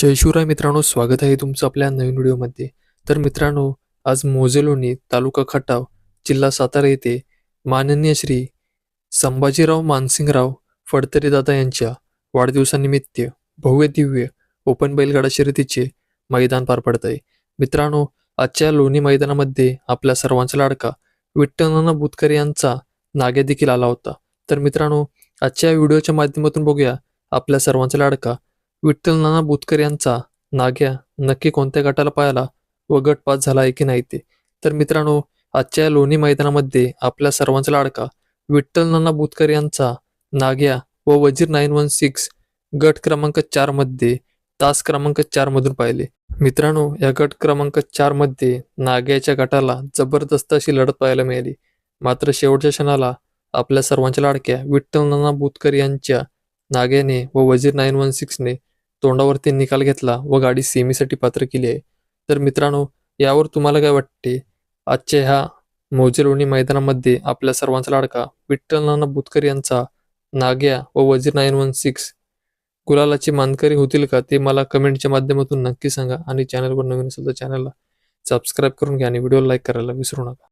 जय शिवराय मित्रांनो स्वागत आहे तुमचं आपल्या नवीन व्हिडिओमध्ये. तर मित्रांनो आज मोजेलोनी तालुका खटाव जिल्हा सातारा येथे माननीय श्री संभाजीराव मानसिंगराव फडतरे दादा यांच्या वाढदिवसानिमित्त भव्य दिव्य ओपन बैलगाडा शर्यतीचे मैदान पार पडत आहे. मित्रांनो आजच्या लोणी मैदानामध्ये आपल्या सर्वांचा लाडका विठ्ठल बुतकर यांचा नाग्या देखील आला होता. तर मित्रांनो आजच्या व्हिडिओच्या माध्यमातून बघूया आपल्या सर्वांचा लाडका विठ्ठल नाना बुतकर यांचा नाग्या नक्की कोणत्या गटाला पाहायला व गट पास झाला आहे की नाही ते? तर मित्रांनो आजच्या लोणी मैदानामध्ये आपल्या सर्वांचा लाडका विठ्ठल नाना बुतकर यांचा नाग्या व वजीर नाईन वन सिक्स गट क्रमांक चारमध्ये तास क्रमांक चार मधून पाहिले. मित्रांनो या गट क्रमांक चारमध्ये नाग्याच्या गटाला जबरदस्त अशी लढत पाहायला मिळाली. मात्र शेवटच्या क्षणाला आपल्या सर्वांच्या लाडक्या विठ्ठल नाना बुतकर यांच्या नाग्याने व वजीर नाईन वन सिक्सने तोंडावरती निकाल घेतला व गाडी सेमीसाठी पात्र केली आहे. तर मित्रांनो यावर तुम्हाला काय वाटते? आजच्या ह्या मौजेलोणी मैदानामध्ये आपल्या सर्वांचा लाडका विठ्ठल नाना बुतकर यांचा नाग्या व वजीर नाईन वन सिक्स गुलालाची मानकरी होतील का ते मला कमेंटच्या माध्यमातून नक्की सांगा आणि चॅनलवर नवीन असेल तर चॅनलला सबस्क्राईब करून घ्या आणि व्हिडिओ लाईक करायला विसरू नका.